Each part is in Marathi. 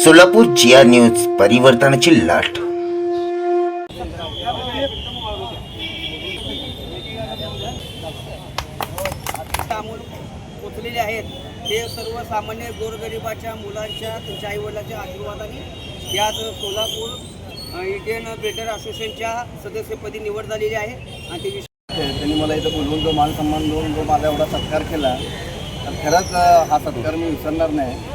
सोलापूर जिया न्यूज परिवर्तनाची लाट. पोचलेले आहेत. ते सर्वसामान्य गोरगरिबाच्या मुलांच्या त्यांच्या आईवडिलांच्या आशीर्वादाने याच सोलापूर इंडियन बेटर असोसिएशनच्या सदस्यपदी निवड झालेली आहे. आणि ते विशेष त्यांनी मला इथं बोलवून जो मान सन्मान देऊन जो माझा एवढा सत्कार केला तर खरंच हा सत्कार मी विसरणार नाही.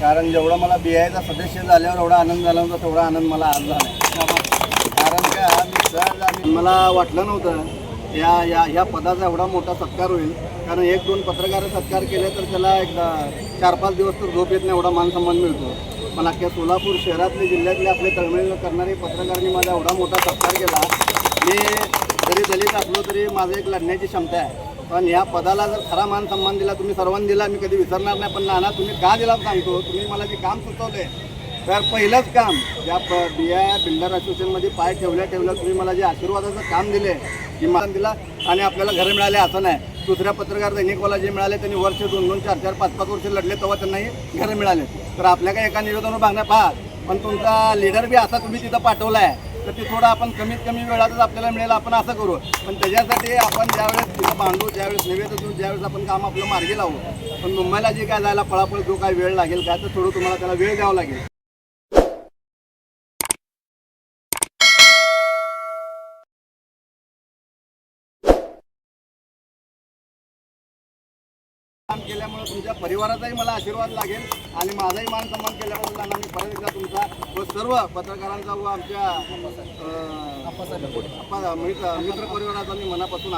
कारण जेवढा मला बी आयचा सदस्य झाल्यावर एवढा आनंद झाला होता तेवढा आनंद मला आज झाला कारण का मी सहज मला वाटलं नव्हतं या या ह्या पदाचा एवढा मोठा सत्कार होईल. कारण एक दोन पत्रकार सत्कार केले तर त्याला एकदा चार पाच दिवस तर झोप येत नाही एवढा मानसन्मान मिळतो. पण अख्ख्या सोलापूर शहरातले जिल्ह्यातले आपले तळमेळ करणारे पत्रकारांनी माझा एवढा मोठा सत्कार केला. मी जरी दलित असलो तरी माझं एक लढण्याची क्षमता आहे. पण या पदाला जर खरा मान सन्मान दिला तुम्ही सर्वांनी दिला मी कधी विसरणार नाही. पण नाना तुम्ही का दिला सांगतो? तुम्ही मला जे काम सुचवले तर पहिलंच काम ज्या प बी आय बिल्डर असोसिएशनमध्ये पाय ठेवल्या ठेवल्या तुम्ही मला जे आशीर्वादाचं काम दिले किमान दिला आणि आपल्याला घरं मिळाले असं नाही. दुसऱ्या पत्रकार दैनिकवाला जे मिळाले त्यांनी वर्ष दोन दोन चार चार पाच पाच वर्ष लढले तेव्हा त्यांनाही घरं मिळाले. तर आपल्या काय एका निवेदनावर मागण्या पहा पण तुमचा लीडर बी असा तुम्ही तिथं पाठवला आहे तर ते थोडं आपण कमीत कमी वेळातच आपल्याला मिळेल आपण असं करू. पण त्याच्यासाठी आपण ज्यावेळेस तिथं बांधू ज्यावेळेस निवेदन देऊ ज्यावेळेस आपण काम आपलं मार्गी लावू. पण मुंबईला जे काय जायला पळापळ जो काय वेळ लागेल काय तर थोडं तुम्हाला त्याला वेळ द्यावा लागेल. केल्यामुळे तुमच्या परिवाराचाही मला आशीर्वाद लागेल आणि माझाही मान सन्मान केल्याबद्दल त्यांना मी परत एकदा तुमचा व सर्व पत्रकारांचा व आमच्या मित्र परिवाराचा मी मनापासून